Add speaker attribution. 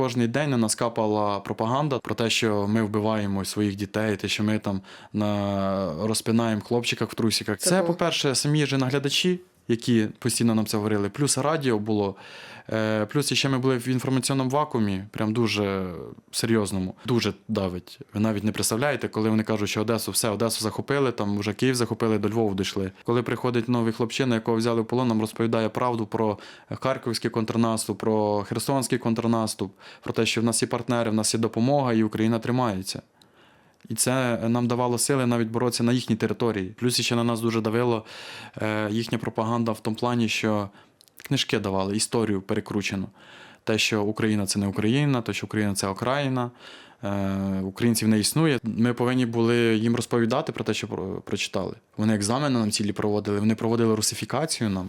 Speaker 1: кожен день на нас капала пропаганда про те, що ми вбиваємо своїх дітей, те, що ми там на розпинаємо хлопчиках в трусіках.
Speaker 2: Це
Speaker 1: Це, по-перше, самі ж наглядачі, які постійно нам це говорили. Плюс радіо було. Е, Плюс ще ми були в інформаційному вакуумі, прям дуже серйозному. Дуже давить. Ви навіть не представляєте, коли вони кажуть, що Одесу, все, Одесу захопили, там вже Київ захопили, до Львова дійшли. Коли приходить новий хлопчина, якого взяли в полон, нам розповідає правду про харківський контрнаступ, про херсонський контрнаступ, про те, що в нас є партнери, в нас є допомога, і Україна тримається. І це нам давало сили навіть боротися на їхній території. Плюс ще на нас дуже давило е, їхня пропаганда в тому плані, що книжки давали, історію перекручену. Те, що Україна це не Україна, те, що Україна це окраїна, е, українців не існує. Ми повинні були їм розповідати про те, що про- прочитали. Вони екзамени нам цілі проводили, вони проводили русифікацію нам.